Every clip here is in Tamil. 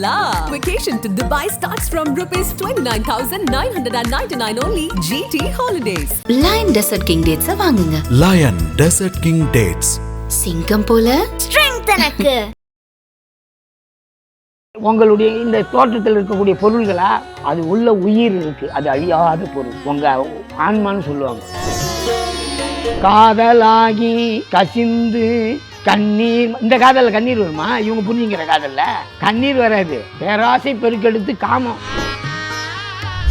la! Vacation to Dubai starts from rupees 29,999 only. GT Holidays. Lion Desert King dates வாங்குங்க லயன் டெசர்ட் கிங் டேட்ஸ் சிங்கம் போல ஸ்ட்ரென்த் எனக்கு. உங்களுடைய இந்த தோட்டத்தில் இருக்கக்கூடிய பொருள்களா? அது உள்ள உயிர் இருக்கு. அது அழியாத பொருள். உங்க ஆன்மான்னு சொல்லுவாங்க. காதலாகி கசிந்து கண்ணீர் இந்த காதல்ல கண்ணீர் வருமா? இவங்க புரிஞ்சுங்கிற காதல்ல. கண்ணீர் வராது. பேராசை பெருக்கெடுத்து காமம்.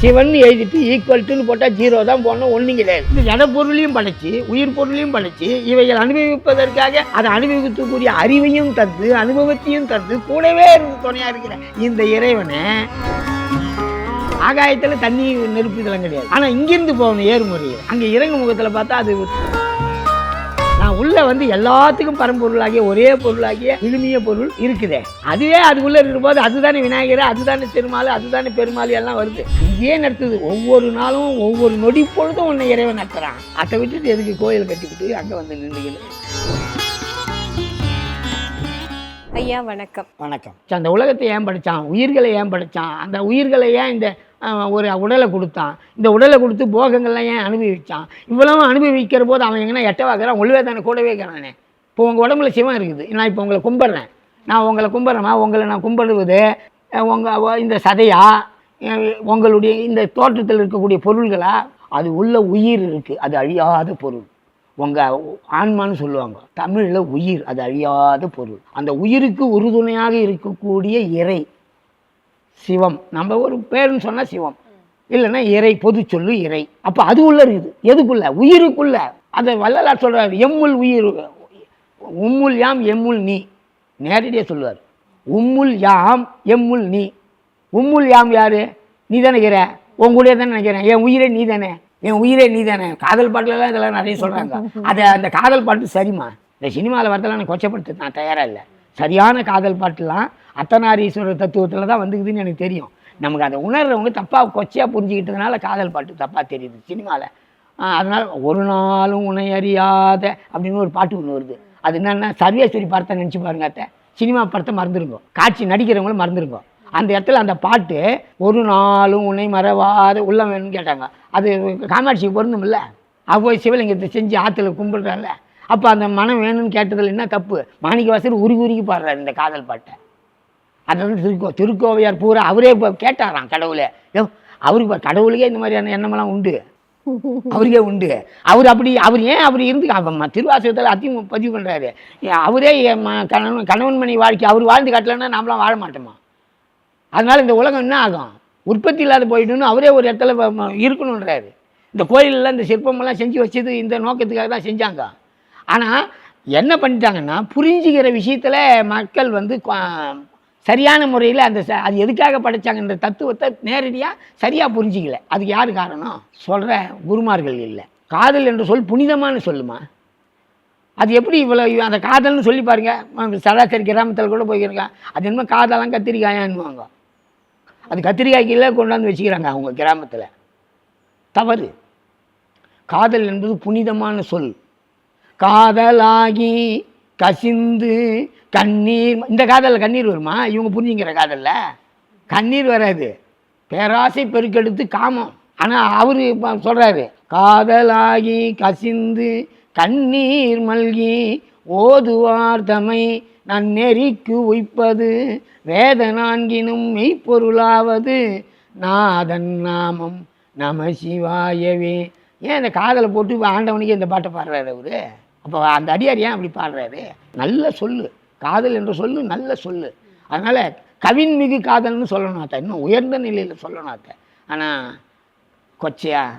சிவன் எழுதிட்டு ஈக்குவல்ட்டுன்னு போட்டால் ஜீரோ தான் போடணும் ஒன்றும் கிடையாது இந்த ஜட பொருளையும் படைச்சு உயிர் பொருளையும் படைச்சு இவைகள் அனுபவிப்பதற்காக அதை அனுபவிக்கக்கூடிய அறிவையும் தந்து அனுபவத்தையும் தந்து கூடவே இருந்து துணையாக இருக்கிற இந்த இறைவனை ஆகாயத்தில் தண்ணி நெருப்பு இதெல்லாம் கிடையாது. ஆனால் இங்கிருந்து போகணும் ஏறுமுறை அங்கே இறங்கு முகத்தில் பார்த்தா அது உள்ள வந்து எல்லாத்துக்கும் பரம்பொருளாகிய ஒரே பொருளாகிய விழுமிய பொருள் இருக்குதே. அதுவே அதுக்குள்ள இருக்கிற போது அதுதானே விநாயகர் அதுதானே திருமால் அதுதானே பெருமாள் எல்லாம் வருது. இங்கேயே நடத்துது. ஒவ்வொரு நாளும் ஒவ்வொரு நொடி பொழுதும் உன்னை இறைவன் நடத்துறான் அதை விட்டுட்டு எதுக்கு கோயில் கட்டிவிட்டு அங்கே வந்து நின்றுக்கணும் ஐயா வணக்கம். வணக்கம். அந்த உலகத்தை ஏன் படைச்சான்? உயிர்களை ஏன் படைச்சான்? அந்த உயிர்களை ஏன் இந்த ஒரு உடலை கொடுத்தான். இந்த உடலை கொடுத்து போகங்கள்லாம் ஏன் அனுபவிச்சான்? இவ்வளவு அனுபவிக்கிற போது அவன் எங்கன்னா எட்டவாக்குறான் ஒழுவே தானே கூடவே இருக்கிறானே. இப்போ உங்கள் உடம்புல சிவம் இருக்குது. நான் இப்போ உங்களை கும்பிட்றேன். நான் உங்களை கும்பிட்றேமா உங்களை நான் கும்பிடுவது உங்கள் இந்த சதையா உங்களுடைய இந்த தோற்றத்தில் இருக்கக்கூடிய பொருள்களா? அது உள்ள உயிர் இருக்குது அது அழியாத பொருள். உங்கள் ஆன்மான்னு சொல்லுவாங்க. தமிழில் உயிர் அது அழியாத பொருள். அந்த உயிருக்கு உறுதுணையாக இருக்கக்கூடிய இறை. சிவம். நம்ம ஒரு பேருன்னு சொன்னால் சிவம். இல்லைன்னா இறை பொது சொல்லு இறை. அப்போ அது உள்ள இருக்குது. எதுக்குள்ள? உயிருக்குள்ள. அதை வள்ளலார் சொல்கிறார் எம்முள் உயிர் உம்முல் யாம் எம்முள் நீ. நேரடியாக சொல்லுவார். உம்முல் யாம் எம்முள் நீ. உம்முல் யாம் யாரு? நீ தானே இருக்கிற உன் கூட தானே நினைக்கிறேன். என் உயிரே நீ தானே. என் உயிரே நீ தானே. காதல் பாட்டுலலாம் இதெல்லாம் நிறைய சொல்கிறாங்க அதை அந்த காதல் பாட்டு சரிம்மா. இந்த சினிமாவில் வரதெல்லாம் நான் கொச்சப்படுத்த நான் தயாராக இல்லை. சரியான காதல் பாட்டுலாம் அர்த்தநாரீஸ்வரர் தத்துவத்தில் தான் வந்துக்குதுன்னு எனக்கு தெரியும். நமக்கு அதை உணர்றவங்க தப்பாக கொச்சையாக புரிஞ்சுக்கிட்டதுனால காதல் பாட்டு தப்பாக தெரியுது சினிமாவில் அதனால் ஒரு நாளும் உன்னை அறியாத அப்படின்னு ஒரு பாட்டு ஒன்று வருது. அது என்னென்னா சர்வேஸ்வரி படத்தை நினச்சி பாருங்க அத்தை. சினிமா படத்தை மறந்துருங்கோ. காட்சி நடிக்கிறவங்களும் மறந்துருங்கோ. அந்த இடத்துல அந்த பாட்டு ஒரு நாளும் உன்னை மறவாத உள்ளம் வேணும்னு கேட்டாங்க. அது காமாட்சிக்கு பொருந்தும்ல இல்லை. அவ போய் சிவலிங்கத்தை செஞ்சு ஆற்றுல கும்பிடுறாங்கல்ல அப்போ அந்த மனம் வேணும்னு கேட்டதில் என்ன தப்பு? மாணிக்க வாசர் உருகி உருகி பாடுறாரு இந்த காதல் பாட்டை. அதனால திருக்கோ திருக்கோவையார் பூரா அவரே இப்போ கேட்டாராம் கடவுளே. அவருக்கு கடவுளுக்கே இந்த மாதிரியான எண்ணமெல்லாம் உண்டு? அவருக்கே உண்டு. அவர் அப்படி அவர் ஏன் அவர் இருந்து திருவாசகத்தில் அத்தையும் பதிவு பண்ணுறாரு அவரே ம- கணவன் கணவன் மணி வாழ்க்கை அவர் வாழ்ந்து காட்டலைன்னா நாமளாம் வாழ மாட்டோமா? அதனால் இந்த உலகம் என்ன ஆகும்? உற்பத்தி இல்லாத போயிடுன்னு அவரே ஒரு இடத்துல இருக்கணுன்றாரு இந்த கோயிலெல்லாம் இந்த சிற்பமெல்லாம் செஞ்சு வச்சது இந்த நோக்கத்துக்காக தான் செஞ்சாங்க. ஆனால் என்ன பண்ணிட்டாங்கன்னா புரிஞ்சுக்கிற விஷயத்தில் மக்கள் வந்து கொ- சரியான முறையில் அந்த ச- அது எதுக்காக படைச்சாங்கன்ற தத்துவத்தை நேரடியாக சரியாக புரிஞ்சிக்கல. அதுக்கு யார் காரணம்? சொல்கிற குருமார்கள் இல்லை. காதல் என்ற சொல் புனிதமான சொல்லுமா? அது எப்படி இவ்வளோ அந்த காதல்னு சொல்லி பாருங்க. சராசரி கிராமத்தில் கூட போயிருக்கேன் அது என்ன காதலாம் கத்திரிக்காயான்னுவாங்க. அது கத்திரிக்காய் கீழே கொண்டாந்து வச்சுக்கிறாங்க அவங்க கிராமத்தில். தவறு. காதல் என்பது புனிதமான சொல். காதலாகி கசிந்து கண்ணீர் இந்த காதலில் கண்ணீர் வருமா? இவங்க புரிஞ்சுங்கிற காதலில்? கண்ணீர் வராது. பேராசை பெருக்கெடுத்து காமம். ஆனால் அவரு சொல்கிறாரு காதலாகி கசிந்து கண்ணீர் மல்கி ஓதுவார் தமை நன்னெறிக்கு உய்ப்பது வேத நான்கினும் மெய்ப்பொருளாவது நாதன் நாமம் நம சிவாயவே. ஏன் இந்த காதலை போட்டு ஆண்டவனுக்கு இந்த பாட்டை பாடுறாரு அவரு? அப்போ அந்த அடியார் ஏன் அப்படி பாடுறாரு? நல்ல சொல்லு. காதல் என்ற சொல்லு நல்ல சொல்லு. அதனால் கவின் மிகு காதல்னு சொல்லணும் அத்தை. இன்னும் உயர்ந்த நிலையில் சொல்லணும் அத்தை. ஆனால் கொச்சையா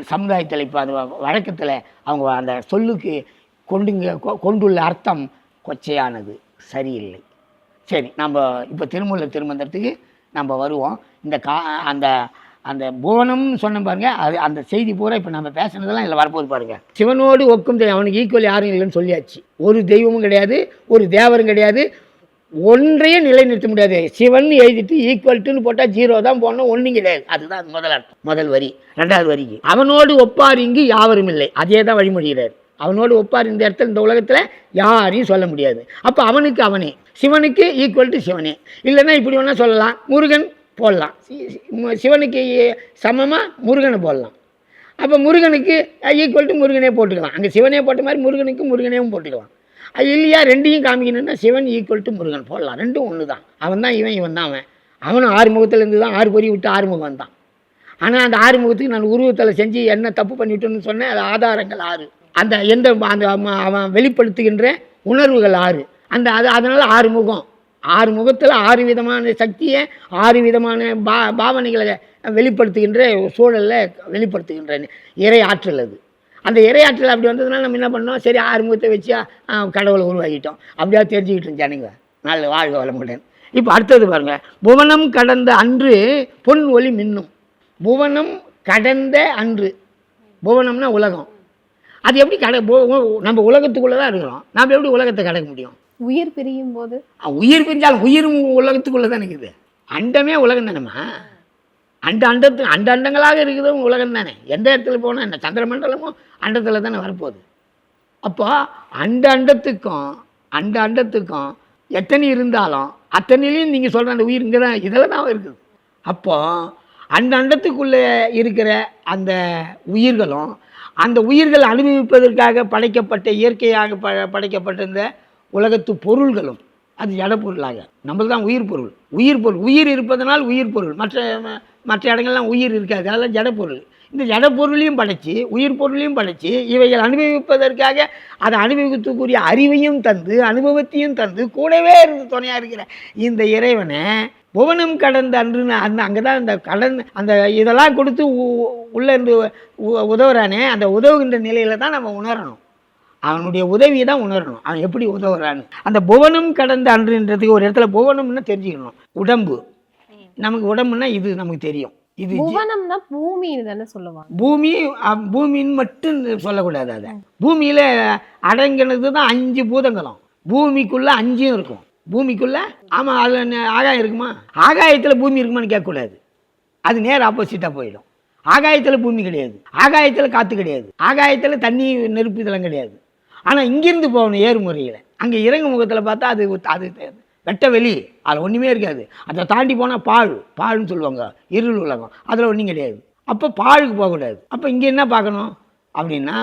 சமுதாயத்தில் இப்போ அந்த வழக்கத்தில் அவங்க அந்த சொல்லுக்கு கொண்டுங்க கொ- கொண்டுள்ள அர்த்தம் கொச்சையானது. சரியில்லை. சரி நம்ம இப்போ திருமூல திருமந்திரத்துக்கு நம்ம வருவோம். இந்த கா அந்த அந்த புவனம்னு சொன்ன பாருங்க அது அந்த செய்தி பூரா இப்போ நம்ம பேசுனதெல்லாம் இதில் வரப்போகுது பாருங்க. சிவனோடு ஒக்கும் தெய்வம் அவனுக்கு ஈக்குவல் யாரும் இல்லைன்னு சொல்லியாச்சு. ஒரு தெய்வமும் கிடையாது ஒரு தேவரும் கிடையாது. ஒன்றையும் நிலைநிறுத்த முடியாது. சிவன் எழுதிட்டு ஈக்குவல்ட்டுன்னு போட்டால் ஜீரோ தான் போடணும் ஒன்றும் கிடையாது. அதுதான் முதல் அர்த்தம் முதல் வரி ரெண்டாவது வரிக்கு. அவனோடு ஒப்பார் இங்கு யாவரும் இல்லை. அதே தான் வழிமொழிகிறார் அவனோடு ஒப்பார் இந்த இடத்துல இந்த உலகத்தில் யாரையும் சொல்ல முடியாது. அப்போ அவனுக்கு அவனே. சிவனுக்கு ஈக்குவல் டு சிவனே. இல்லைன்னா இப்படி வேணால் சொல்லலாம். முருகன் போடலாம். சிவனுக்கு சமமாக முருகனை போடலாம். அப்போ முருகனுக்கு ஈக்குவல் டு முருகனே போட்டுக்கலாம். அங்கே சிவனே போட்ட மாதிரி முருகனுக்கு முருகனையும் போட்டுக்கலாம். அது இல்லையா ரெண்டையும் காமிக்கணும்னா சிவன் ஈக்குவல் டு முருகன் போடலாம். ரெண்டும் ஒன்று தான் அவன் தான் இவன் இவன் தான் அவன். அவனும் ஆறு முகத்துலேருந்து தான் ஆறு பொறி விட்டு ஆறுமுகம் வந்தான். ஆனால் அந்த ஆறுமுகத்துக்கு நான் உருவத்தில் செஞ்சு என்ன தப்பு பண்ணிவிட்டேன்னு சொன்னேன் அது ஆதாரங்கள் ஆறு. அந்த எந்த அந்த அவன் வெளிப்படுத்துகின்ற உணர்வுகள் ஆறு. அந்த அது அதனால் ஆறுமுகம் ஆறு முகத்தில் ஆறு விதமான சக்தியை ஆறு விதமான பா பாவனைகளை வெளிப்படுத்துகின்ற சூழலில் வெளிப்படுத்துகின்றேன். இறை ஆற்றல் அது. அந்த இறையாற்றல் அப்படி வந்ததுனால நம்ம என்ன பண்ணோம்? சரி ஆறு முகத்தை வச்சு கடவுளை உருவாக்கிட்டோம். அப்படியா தெரிஞ்சுக்கிட்டோம் ஜனங்க நல்ல வாழ்க வளமுடன். இப்போ அடுத்தது பாருங்கள் புவனம் கடந்த அன்று பொன் ஒளி மின்னும். புவனம் கடந்த அன்று. புவனம்னா உலகம். அது எப்படி கட பு- நம்ம உலகத்துக்குள்ளே தான் இருக்கிறோம். நம்ம எப்படி உலகத்தை கடக்க முடியும்? உயிர் பிரியும் போது உயிர் பிரிஞ்சாலும் உயிரும் உலகத்துக்குள்ளே தான் இருக்குது அண்டமே உலகம் தானேம்மா? அண்ட அண்டத்து அண்ட அண்டங்களாக இருக்கிறதும் உலகம் தானே. எந்த இடத்துல போனால் என்ன சந்திரமண்டலமும் அண்டத்தில் தானே வரப்போகுது. அப்போ அண்ட அண்டத்துக்கும் அண்ட அண்டத்துக்கும் எத்தனை இருந்தாலும் அத்தனையிலையும் நீங்கள் சொல்கிற அந்த உயிர் இங்கே தான் இதில் தான் இருக்குது. அப்போ அந்த அண்டத்துக்குள்ளே இருக்கிற அந்த உயிர்களும் அந்த உயிர்கள் அனுபவிப்பதற்காக படைக்கப்பட்ட இயற்கையாக ப படைக்கப்பட்ட இந்த உலகத்து பொருள்களும் அது ஜட பொருளாக. தான் உயிர் பொருள். உயிர் பொருள். உயிர் இருப்பதனால் உயிர் பொருள். மற்ற ம- மற்ற இடங்கள்லாம் உயிர் இருக்காது. அதெல்லாம் ஜட பொருள். இந்த ஜட பொருளையும் உயிர் பொருளையும் படைத்து இவைகள் அனுபவிப்பதற்காக அதை அனுபவிக்கக்கூடிய அறிவையும் தந்து அனுபவத்தையும் தந்து கூடவே இருந்து துணையாக இருக்கிற இந்த இறைவனை புவனம் கடந்த அன்று அந்த அங்கே தான் அந்த கடன் அந்த இதெல்லாம் கொடுத்து உள்ளே இருந்து உதவுறானே. அந்த உதவுகின்ற நிலையில தான் நம்ம உணரணும். அவனுடைய உதவியை தான் உணரணும். அவன் எப்படி உதவுறான்னு. அந்த புவனம் கடந்த அன்றுன்றதுக்கு ஒரு இடத்துல புவனம்னு தெரிஞ்சுக்கணும். உடம்பு. நமக்கு உடம்புனா இது நமக்கு தெரியும். இது புவனம்னா பூமின்னு தானே சொல்லுவாங்க. பூமி பூமின்னு மட்டும் சொல்லக்கூடாது அதை. பூமியில் அடங்கினது தான் அஞ்சு பூதங்களும். பூமிக்குள்ளே அஞ்சும் இருக்கும். பூமிக்குள்ளே ஆமாம் அதில் ஆகாயம் இருக்குமா? ஆகாயத்தில் பூமி இருக்குமான்னு கேட்கக்கூடாது. அது நேர் ஆப்போசிட்டாக போயிடும். ஆகாயத்தில் பூமி கிடையாது. ஆகாயத்தில் காற்று கிடையாது. ஆகாயத்தில் தண்ணி நெருப்பு இதெல்லாம் கிடையாது. ஆனால் இங்கேருந்து போகணும் ஏறுமுறையில். அங்கே இறங்கு முகத்தில் பார்த்தா அது அது வெட்ட வெளி. அதில் ஒன்றுமே இருக்காது. அதை தாண்டி போனால் பால் பால்னு சொல்லுவாங்க. இருள் உலகம். அதில் ஒன்றும் கிடையாது. அப்போ பாழுக்கு போகக்கூடாது அப்போ இங்கே என்ன பார்க்கணும்? அப்படின்னா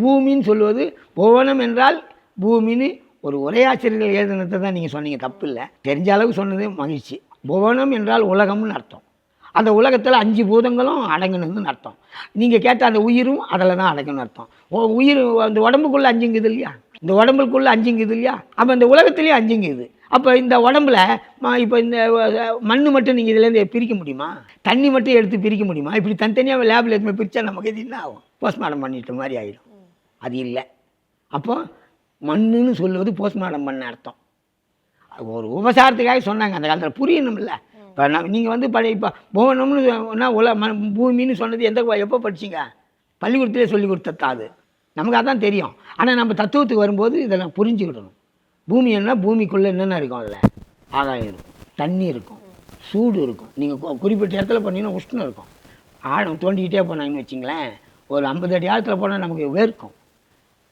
பூமின்னு சொல்லுவது புவனம் என்றால் பூமின்னு ஒரு உரையாசிரியர்கள் எழுதினத்தை தான் நீங்கள் சொன்னீங்க. தப்பு இல்லை தெரிஞ்ச அளவுக்கு சொன்னது மகிழ்ச்சி. புவனம் என்றால் உலகம்னு அர்த்தம். அந்த உலகத்தில் அஞ்சு பூதங்களும் அடங்கணும்னு அர்த்தம். நீங்கள் கேட்ட அந்த உயிரும் அதில் தான் அடங்கணும்னு அர்த்தம். ஓ உயிர் அந்த உடம்புக்குள்ளே அஞ்சுங்குது இல்லையா? இந்த உடம்புக்குள்ளே அஞ்சுங்குது இல்லையா? அப்போ இந்த உலகத்துலேயும் அஞ்சுங்குது. அப்போ இந்த உடம்புல இப்போ இந்த மண் மட்டும் நீங்கள் இதுலேருந்து பிரிக்க முடியுமா? தண்ணி மட்டும் எடுத்து பிரிக்க முடியுமா? இப்படி தனித்தனியாக லேபில் எடுத்து பிரித்தா நமக்கு இது என்ன ஆகும்? போஸ்ட்மார்ட்டம் பண்ணிட்ட மாதிரி ஆகிடும் அது இல்லை. அப்போ மண்ணுன்னு சொல்லுவது போஸ்ட்மார்ட்டம் பண்ண அர்த்தம். ஒரு உபசாரத்துக்காக சொன்னாங்க. அந்த காலத்தில் புரியணும்ல. இப்போ நான் நீங்கள் வந்து பழைய இப்போ புவனம்னு சொன்னா உல ம பூமின்னு சொன்னது எந்த எப்போ படிச்சீங்க? பள்ளிக்கூடத்திலே சொல்லி கொடுத்ததா அது? நமக்கு அதான் தெரியும். ஆனால் நம்ம தத்துவத்துக்கு வரும்போது இதெல்லாம் புரிஞ்சுக்கிடணும். பூமி என்ன பூமிக்குள்ளே என்னென்ன இருக்கும் அதில்? ஆகாயம் இருக்கும் தண்ணி இருக்கும் சூடு இருக்கும். நீங்கள் குறிப்பிட்ட இடத்துல போனீங்கன்னா உஷ்ணம் இருக்கும். ஆழம் தோண்டிக்கிட்டே போனாங்கன்னு வச்சிங்களேன் ஒரு ஐம்பது அடி ஆழத்தில் போனால் நமக்கு வேர்க்கும்.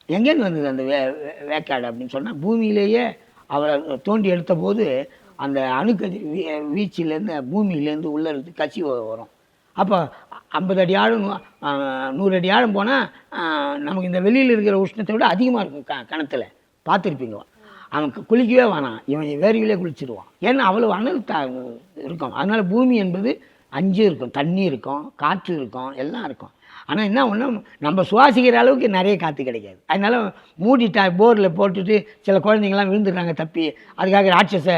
எங்கேருந்து வந்தது அந்த வே வே- வேக்காடு அப்படின்னு சொன்னால் பூமியிலேயே அவரை தோண்டி எடுத்த போது அந்த அணுக்கதிர் வீ வீச்சிலேருந்து பூமியிலேருந்து உள்ளே இருந்து கசி வரும். அப்போ ஐம்பது அடி ஆழம் நூறு அடி ஆழம் போனால் நமக்கு இந்த வெளியில் இருக்கிற உஷ்ணத்தை விட அதிகமாக இருக்கும் க கணத்தில். பார்த்துருப்பீங்க. அவன் குளிக்கவே வேணாம். இவன் வேர்வையிலே குளிச்சிடுவான். ஏன்னா அவ்வளோ அனல் த இருக்கும். அதனால் பூமி என்பது அஞ்சு இருக்கும். தண்ணி இருக்கும் காற்று இருக்கும் எல்லாம் இருக்கும். ஆனால் என்ன ஒன்றும் நம்ம சுவாசிக்கிற அளவுக்கு நிறைய காற்று கிடைக்காது. அதனால் மூடிட்டா போரில் போட்டுட்டு சில குழந்தைங்கள்லாம் விழுந்துடுறாங்க தப்பி. அதுக்காக ராட்சச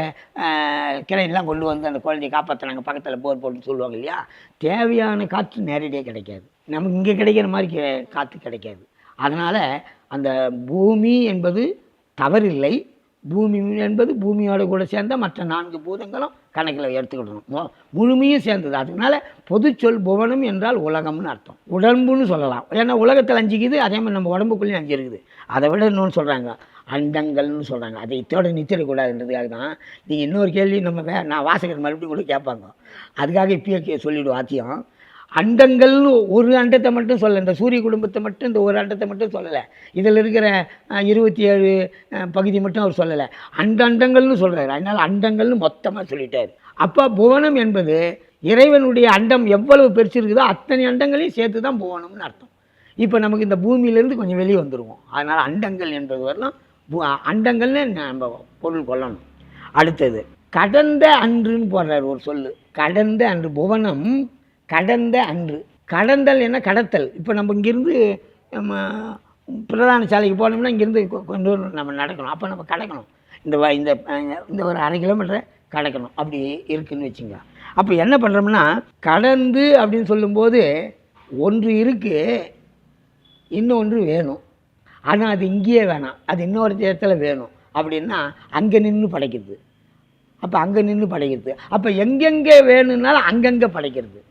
கிளையெல்லாம் கொண்டு வந்து அந்த குழந்தைய காப்பாற்றுறாங்க பக்கத்தில் போர் போட்டுன்னு சொல்லுவாங்க இல்லையா? தேவையான காற்று நேரடியாக கிடைக்காது. நமக்கு இங்கே கிடைக்கிற மாதிரி காற்று கிடைக்காது. அதனால் அந்த பூமி என்பது தவறில்லை. பூமி என்பது பூமியோட கூட சேர்ந்த மற்ற நான்கு பூதங்களும் கணக்கில் எடுத்துக்கிடணும். முழுமையும் சேர்ந்தது. அதனால பொதுச்சொல் புவனம் என்றால் உலகம்னு அர்த்தம். உடம்புன்னு சொல்லலாம். ஏன்னா உலகத்தில் அஞ்சுக்குது அதே மாதிரி நம்ம உடம்புக்குள்ளேயும் அஞ்சு இருக்குது அதை விட இன்னொன்று சொல்கிறாங்க அண்டங்கள்னு சொல்கிறாங்க அதை இத்தோட நித்திடக்கூடாதுன்றதுக்காக தான் நீங்கள் இன்னொரு கேள்வி நம்ம வே நான் வாசகர் மறுபடியும் கூட கேட்பாங்க. அதுக்காக இப்பயே கே சொல்லிவிடுவோம் ஆத்தியம் அண்டங்கள்னு ஒரு அண்டத்தை மட்டும் சொல்லலை இந்த சூரிய குடும்பத்தை மட்டும் இந்த ஒரு அண்டத்தை மட்டும் சொல்லலை. இதில் இருக்கிற இருபத்தி ஏழு பகுதி மட்டும் அவர் சொல்லலை. அண்ட அண்டங்கள்னு சொல்கிறார் அதனால் அண்டங்கள்னு மொத்தமாக சொல்லிட்டார். அப்போ புவனம் என்பது இறைவனுடைய அண்டம் எவ்வளவு பெருசு இருக்குதோ அத்தனை அண்டங்களையும் சேர்த்து தான் புவனம்னு அர்த்தம். இப்போ நமக்கு இந்த பூமியிலேருந்து கொஞ்சம் வெளியே வந்துடுவோம் அதனால் அண்டங்கள் என்பது வரலாம். பு- அண்டங்கள்னு நம்ம பொருள் கொள்ளணும். அடுத்தது கடந்த அன்றுன்னு போடுறார் ஒரு சொல்லு. கடந்த அன்று புவனம் கடந்த அன்று. கடந்தல் என்ன? கடத்தல். இப்போ நம்ம இங்கேருந்து நம்ம பிரதான சாலைக்கு போனோம்னா இங்கேருந்து கொ- கொண்டு வரணும் நம்ம நடக்கணும். அப்போ நம்ம கடக்கணும். இந்த இந்த இந்த ஒரு அரை கிலோமீட்டரை கடக்கணும். அப்படி இருக்குன்னு வச்சுங்க. அப்போ என்ன பண்ணுறோம்னா கடந்து அப்படின்னு சொல்லும்போது ஒன்று இருக்குது இன்னொன்று வேணும். ஆனால் அது இங்கேயே வேணாம். அது இன்னொரு இடத்துல வேணும். அப்படின்னா அங்கே நின்று படைக்கிறது. அப்போ அங்கே நின்று படைக்கிறது. அப்போ எங்கெங்கே வேணும்னாலும் அங்கங்கே படைக்கிறது.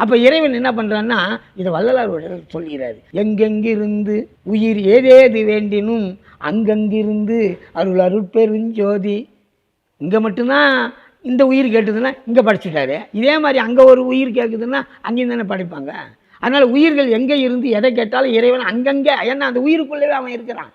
அப்போ இறைவன் என்ன பண்ணுறான்னா இதை வள்ளலார் ஒரு இடத்துல எங்கெங்கிருந்து உயிர் ஏதேது வேண்டினும் அங்கங்கிருந்து அருள் அருட்பெருஞ்சோதி. இங்கே மட்டும்தான் இந்த உயிர் கேட்டுதுன்னா இங்கே படிச்சுட்டாரு. இதே மாதிரி அங்கே ஒரு உயிர் கேட்குதுன்னா அங்கேயும் தானே படிப்பாங்க. அதனால் உயிர்கள் எங்கே இருந்து எதை கேட்டாலும் இறைவன் அங்கங்கே ஏன்னா அந்த உயிருக்குள்ளேயே அவன் இருக்கிறான்.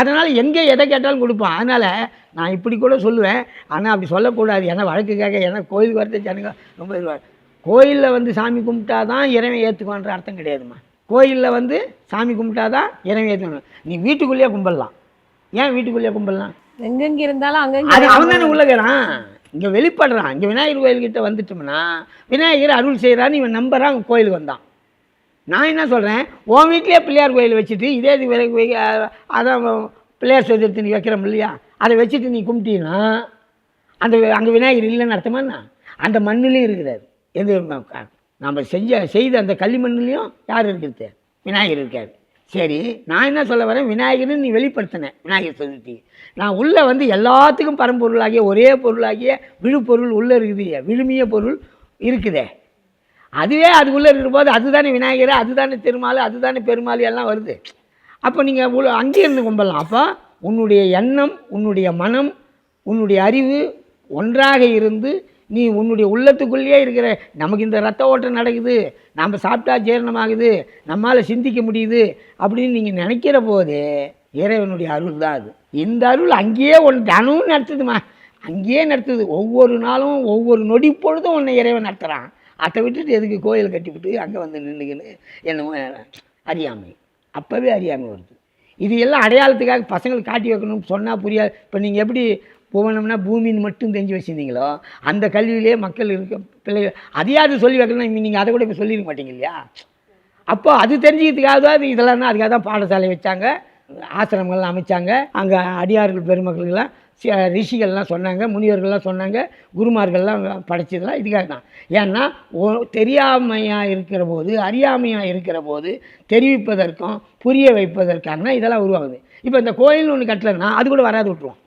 அதனால் எங்கே எதை கேட்டாலும் கொடுப்பான். அதனால் நான் இப்படி கூட சொல்லுவேன். ஆனால் அப்படி சொல்லக்கூடாது. ஏன்னா கேட்க ஏன்னா கோயிலுக்கு வரது ஜனங்க ரொம்ப இதுவாக கோயிலில் வந்து சாமி கும்பிட்டா தான் இறைவன் ஏற்றுக்குவான்ற அர்த்தம் கிடையாதும்மா. கோயிலில் வந்து சாமி கும்பிட்டா தான் இறைவன் ஏற்றுக்கணும் நீ வீட்டுக்குள்ளேயே கும்பிடலாம். ஏன் வீட்டுக்குள்ளேயே கும்பிடலாம்? எங்கெங்க இருந்தாலும் அது அங்கங்க அவன் தானே உள்ளகிறான் இங்கே வெளிப்படுறான். இங்கே விநாயகர் கோயில்கிட்ட வந்துட்டோம்னா விநாயகர் அருள் செய்கிறான்னு இவன் நம்புறான் அவன் கோயிலுக்கு வந்தான். நான் என்ன சொல்கிறேன் உன் வீட்லேயே பிள்ளையார் கோயில் வச்சுட்டு இதே இது விலை வை- அதான் பிள்ளையார் சதுர்த்தி நீ வைக்கிறோம் இல்லையா? அதை வச்சுட்டு நீ கும்பிட்டீங்கன்னா அந்த அங்கே விநாயகர் இல்லைன்னு அர்த்தமா அந்த மண்ணுலேயும் இருக்கிறார் எது நம்ம செஞ்ச செய்த அந்த களிமண்ணுலேயும் யார் இருக்கிறது? விநாயகர் இருக்கார். சரி நான் என்ன சொல்ல வரேன்? விநாயகர்னு நீ வெளிப்படுத்தினேன் விநாயகர் சதுர்த்தி. நான் உள்ளே வந்து எல்லாத்துக்கும் பரம்பொருளாகிய ஒரே பொருளாகிய விழுப்பொருள் உள்ளே இருக்குது விழுமிய பொருள் இருக்குதே. அதுவே அதுக்குள்ளே இருக்கிற போது அதுதானே விநாயகர் அதுதானே திருமால் அதுதானே பெருமாள் எல்லாம் வருது. அப்போ நீங்கள் உள்ள அங்கேயே இருந்து கும்பிடலாம். அப்போ உன்னுடைய எண்ணம் உன்னுடைய மனம் உன்னுடைய அறிவு ஒன்றாக இருந்து நீ உன்னுடைய உள்ளத்துக்குள்ளேயே இருக்கிற நமக்கு இந்த ரத்த ஓட்டம் நடக்குது நம்ம சாப்பிட்டா ஜீரணமாகுது நம்மால் சிந்திக்க முடியுது அப்படின்னு நீங்கள் நினைக்கிற போது இறைவனுடைய அருள் தான் அது. இந்த அருள் அங்கேயே ஒன்று தனமும் நடத்துதுமா? அங்கேயே நடத்துது. ஒவ்வொரு நாளும் ஒவ்வொரு நொடி பொழுதும் உன்னை இறைவன் நடத்துகிறான் அதை விட்டுட்டு எதுக்கு கோயில் கட்டிவிட்டு அங்கே வந்து நின்றுக்கின்னு என்னமோ அறியாமை. அப்போவே அறியாமை வருது. இது எல்லாம் அடையாளத்துக்காக பசங்களுக்கு காட்டி வைக்கணும்னு சொன்னால் புரியாது. இப்போ நீங்கள் எப்படி போனோம்னா பூமின்னு மட்டும் தெரிஞ்சு வச்சுருந்தீங்களோ அந்த கல்வியிலே மக்கள் இருக்க பிள்ளைகள் அதையாவது சொல்லி வைக்கணும் நீங்கள் அதை கூட இப்போ சொல்லியிருக்க மாட்டீங்க இல்லையா? அப்போ அது தெரிஞ்சுக்கிறதுக்காக இதெல்லாம் தான் அதுக்காக தான் பாடசாலை வச்சாங்க ஆசிரமங்கள்லாம் அமைச்சாங்க அங்கே அடியார்கள் பெருமக்கள்லாம் ரிஷிகள்லாம் சொன்னாங்க முனிவர்கள்லாம் சொன்னாங்க குருமார்கள்லாம் படைச்சதெல்லாம் இதுக்காக தான். ஏன்னா தெரியாமையாக இருக்கிற போது அறியாமையாக இருக்கிற போது தெரிவிப்பதற்கும் புரிய வைப்பதற்காக இதெல்லாம் உருவாகுது. இப்போ இந்த கோயில்னு ஒன்று கட்டலைன்னா அது கூட வராது விட்ருவோம்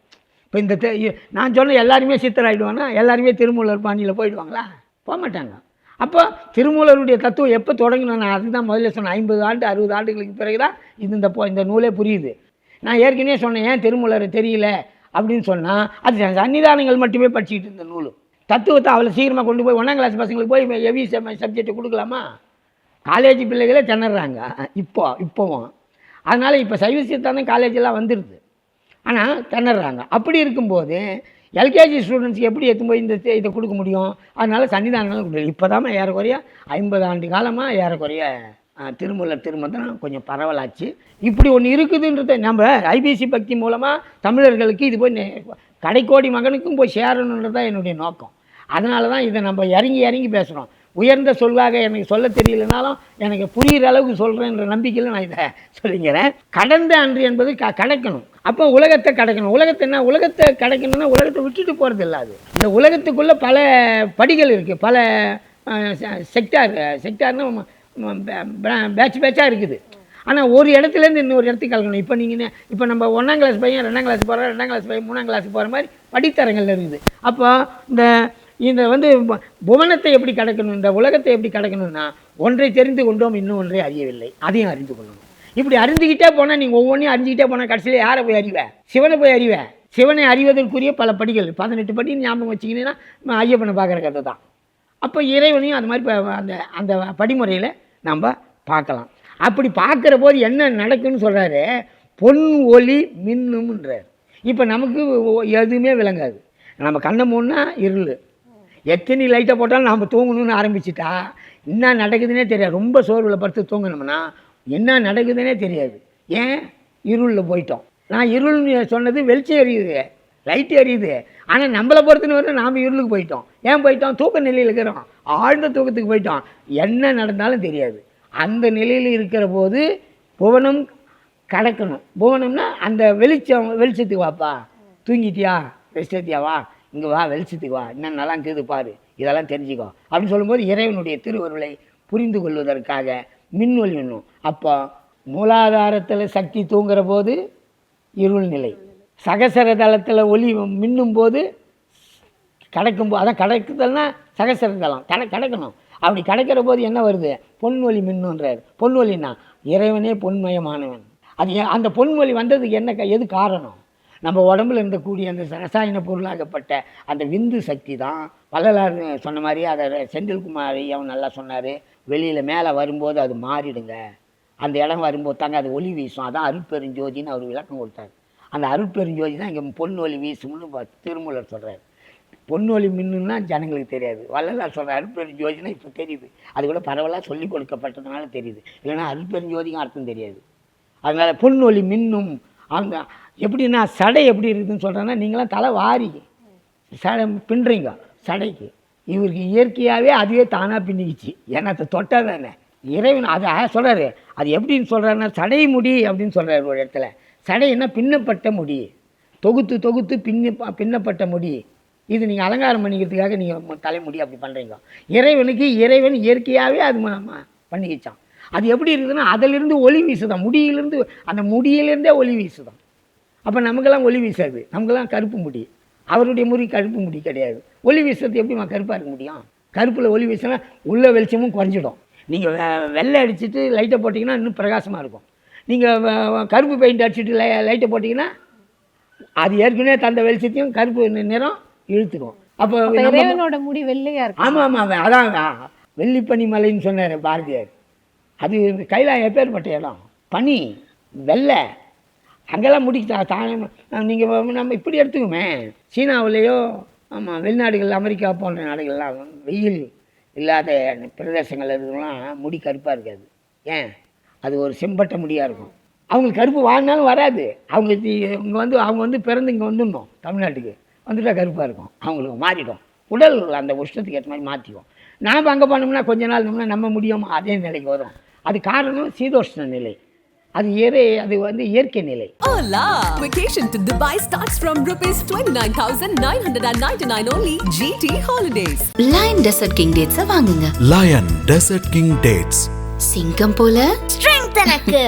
இப்போ இந்த தெ- நான் சொன்ன எல்லாருமே சித்தராகிடுவாங்கன்னா எல்லாருமே திருமூலர் பாணியில் போயிடுவாங்களா? போக மாட்டாங்க அப்போ திருமூலருடைய தத்துவம் எப்போ தொடங்கணும் நான் அதுதான் முதல்ல சொன்னேன் ஐம்பது ஆண்டு அறுபது ஆண்டுகளுக்கு பிறகு தான் இது இந்த இந்த நூலே புரியுது. நான் ஏற்கனவே சொன்னேன் ஏன் திருமூலர் தெரியல? அப்படின்னு சொன்னால் அது சன்னிதானங்கள் மட்டுமே படிச்சுக்கிட்டு இருந்த நூல். தத்துவத்தை அவ்வளோ சீக்கிரமாக கொண்டு போய் ஒன்றாம் கிளாஸ் பசங்களுக்கு போய் எவி சப்ஜெக்ட் கொடுக்கலாமா? காலேஜ் பிள்ளைகளே திணறாங்க. இப்போ இப்போவும். அதனால் இப்போ சைவ சித்தாந்தம் காலேஜெல்லாம் வந்துடுது ஆனால் திணறாங்க. அப்படி இருக்கும்போது எல்கேஜி ஸ்டூடெண்ட்ஸ்க்கு எப்படி எடுத்து போய் இந்த இதை கொடுக்க முடியும்? அதனால் சன்னிதானங்களும் கொடுக்கல இப்போ தான் ஏறக்குறைய ஐம்பது ஆண்டு காலமாக ஏறக்குறைய அஹ், திருமூலர் கொஞ்சம் பரவலாச்சு. இப்படி ஒன்று இருக்குதுன்றத நம்ம ஐபிசி பக்தி மூலமாக தமிழர்களுக்கு இது போய் கடைக்கோடி மகனுக்கும் போய் சேரணுன்றது தான் என்னுடைய நோக்கம். அதனால தான் இதை நம்ம இறங்கி இறங்கி பேசுகிறோம் உயர்ந்த சொல்லாக எனக்கு சொல்ல தெரியலனாலும் எனக்கு புரிகிற அளவுக்கு சொல்கிறேன்ற நம்பிக்கையில் நான் இதை சொல்லிங்கிறேன் கடந்த அன்று என்பது க கடக்கணும். அப்போ உலகத்தை கடக்கணும். உலகத்தை என்ன? உலகத்தை கடக்கணும்னா உலகத்தை விட்டுட்டு போகிறது இல்லை அது. இந்த உலகத்துக்குள்ளே பல படிகள் இருக்குது பல செக்டார் செக்டார்னு பேட்ச் பேட்சாக இருக்குது. ஆனால் ஒரு இடத்துலேருந்து இன்னொரு இடத்துக்கு கலக்கணும். இப்போ நீங்கள் இப்போ நம்ம ஒன்றாம் கிளாஸ் பையன் ரெண்டாம் கிளாஸ் போகிறோம் ரெண்டாம் கிளாஸ் பையன் மூணாம் கிளாஸ் போகிற மாதிரி படித்தரங்கள் இருக்குது. அப்போ இந்த இந்த வந்து புவனத்தை எப்படி கடக்கணும் இந்த உலகத்தை எப்படி கடக்கணும்னா ஒன்றை தெரிந்து கொண்டோம் இன்னும் ஒன்றை அறியவில்லை. அதையும் அறிந்து கொள்ளணும் இப்படி அறிந்துக்கிட்டே போனால் நீங்கள் ஒவ்வொன்றையும் அறிஞ்சிக்கிட்டே போனால் கடைசியில் யாரை போய் அறிவ? சிவனை போய் அறிவ? சிவனை அறிவதற்குரிய பல படிகள் பதினெட்டு படி ஞாபகம் வச்சிக்கினீங்கன்னா ஐயப்பனை பார்க்குற கதை தான். அப்போ இறைவனையும் அது மாதிரி அந்த அந்த படிமுறையில் நம்ம பார்க்கலாம். அப்படி பார்க்குற போது என்ன நடக்குன்னு சொல்கிறாரு பொன் ஒளி மின்னும்ன்றார். இப்போ நமக்கு எதுவுமே விளங்காது. நம்ம கண்ணை மூணுன்னா இருள். எத்தனை லைட்டை போட்டாலும் நாம் தூங்கணும்னு ஆரம்பிச்சிட்டா என்ன நடக்குதுன்னே தெரியாது. ரொம்ப சோர்வில் படுத்து தூங்கினோம்னா என்ன நடக்குதுன்னே தெரியாது. ஏன்? இருளில் போயிட்டோம். நான் இருள்னு சொன்னது வெளிச்சம் எரியுது. லைட் எரியுது. ஆனால் நம்மளை பொறுத்தன வரை நாம் இருளுக்கு போயிட்டோம். ஏன் போயிட்டோம்? தூக்க நிலையில் இருக்கிறோம். ஆழ்ந்த தூக்கத்துக்கு போயிட்டோம். என்ன நடந்தாலும் தெரியாது. அந்த நிலையில் இருக்கிற போது புவனம் கடக்கணும். புவனம்னா அந்த வெளிச்சம் வெளிச்சத்துக்கு வாப்பா. தூங்கிட்டியா? ரெஸ்ட் எடுத்தியாவா? இங்கே வா வெளிச்சத்துக்கு வா. இன்னும் நல்லா இருக்குது பாரு. இதெல்லாம் தெரிஞ்சுக்கோ. அப்படின்னு சொல்லும்போது இறைவனுடைய திருவருளை புரிந்து கொள்வதற்காக மின்வொலி என்னும் அப்போ மூலாதாரத்தில் சக்தி தூங்குற போது இருள் நிலை. சகசர தளத்தில் ஒளி மின்னும் போது கிடைக்கும் போது அதான் கிடைக்குதல்னா சகசர தளம். கடை கடக்கணும். அப்படி கடக்கிற போது என்ன வருது? பொன்வொலி மின்னுன்றார். பொன்வொலின்னா இறைவனே பொன்மயமானவன். அது அந்த பொன்மொழி வந்ததுக்கு என்ன எது காரணம்? நம்ம உடம்புல இருந்தக்கூடிய அந்த ரசாயன பொருளாகப்பட்ட அந்த விந்து சக்தி தான். வள்ளலார் சொன்ன மாதிரி அதை செந்தில்குமார் ஐயாவும் நல்லா சொன்னார். வெளியில் மேலே வரும்போது அது மாறிடுங்க. அந்த இடம் வரும்போது தாங்க அது ஒளி வீசும். அதான் அருட்பெருஞ்சோதின்னு அவர் விளக்கம் கொடுத்தார். அந்த அருட்பெருஞ்சோதி தான் இங்கே பொன் ஒளி வீசும்னு திருமூலர் சொல்கிறார் பொன்னொலி மின்னுன்னா ஜனங்களுக்கு தெரியாது. வள்ளலார் சொல்கிற அருட்பெருஞ்சோதினா இப்போ தெரியுது. அது கூட பரவலாக சொல்லி கொடுக்கப்பட்டதுனால தெரியுது. இல்லைன்னா அருட்பெருஞ்சோதிக்கும் அர்த்தம் தெரியாது. அதனால் பொன்னொலி மின்னும். அந்த எப்படின்னா சடை எப்படி இருக்குதுன்னு சொல்கிறேன்னா நீங்களாம் தலை வாரி. சடை பின்னுறீங்க சடைக்கு. இவருக்கு இயற்கையாகவே அதுவே தானாக பின்னிக்கிச்சு. ஏன்னா அதை தொட்டால் தானே. இறைவன் அது சொல்கிறாரு அது எப்படின்னு சொல்கிறாருன்னா சடை முடி அப்படின்னு சொல்கிறாரு ஒரு இடத்துல. சடைன்னா பின்னப்பட்ட முடி. தொகுத்து தொகுத்து பின்னி பின்னப்பட்ட முடி. இது நீங்கள் அலங்காரம் பண்ணிக்கிறதுக்காக நீங்கள் தலைமுடி அப்படி பண்ணுறீங்க இறைவனுக்கு இறைவன் இயற்கையாகவே அது பண்ணிக்கிச்சான் அது எப்படி இருக்குதுன்னா அதிலிருந்து ஒளி வீசுதான். முடியிலிருந்து அந்த முடியிலிருந்தே ஒளி வீசுதான். அப்போ நமக்கெல்லாம் ஒளி வீசாது. நமக்கெல்லாம் கருப்பு முடி. அவருடைய முடி கருப்பு முடி கிடையாது. ஒளி வீசுறது எப்படிம்மா கருப்பாக இருக்க முடியும்? கருப்பில் ஒளி வீசினா உள்ள வெளிச்சமும் குறைஞ்சிடும். நீங்கள் வெள்ளை அடிச்சுட்டு லைட்டை போட்டிங்கன்னா இன்னும் பிரகாசமாக இருக்கும். நீங்கள் கருப்பு பெயிண்ட் அடிச்சுட்டு லை லைட்டை போட்டிங்கன்னா அது ஏற்கனவே தந்த வெளிச்சத்தையும் கருப்பு நிறம் இழுத்துக்கும். அப்போ இறைவனோட முடி வெள்ளையா இருக்கு ஆமாம் ஆமாம் அதான் வெள்ளிப்பனி மலைன்னு சொன்னார் பாரதியார். அது கைலாயம் எப்பேற்பட்ட இடம். பனி வெள்ளை. அங்கெல்லாம் முடிக்க தானே நீங்கள் நம்ம இப்படி எடுத்துக்குமே. சீனாவிலேயோ ஆமாம் வெளிநாடுகள் அமெரிக்கா போன்ற நாடுகள்லாம் வெயில் இல்லாத பிரதேசங்கள் இருக்கிறவங்களாம் முடி கருப்பாக இருக்காது. ஏன்? அது ஒரு செம்பட்ட முடியாக இருக்கும். அவங்களுக்கு கருப்பு வாங்கினாலும் வராது. அவங்க இங்கே வந்து அவங்க வந்து பிறந்து இங்கே வந்துடணும் தமிழ்நாட்டுக்கு. வந்துட்டால் கருப்பாக இருக்கும். அவங்களுக்கு மாறிடும். உடல் அந்த உஷ்ணத்துக்கு ஏற்ற மாதிரி மாற்றிக்கும் நாம் அங்கே போனோம்னா கொஞ்ச நாள் நம்ம முடியும் அதே நிலைக்கு வரும். அது காரணம் சீதோஷ்ண நிலை. அது இறை அது வந்து இயற்கை நிலை Hola! Vacation to Dubai starts from rupees 29,999 only. GT Holidays. Lion desert king டேட்ஸை வாங்குங்க Lion Desert King Dates. சிங்கம் போல ஸ்ட்ரெங்க் எனக்கு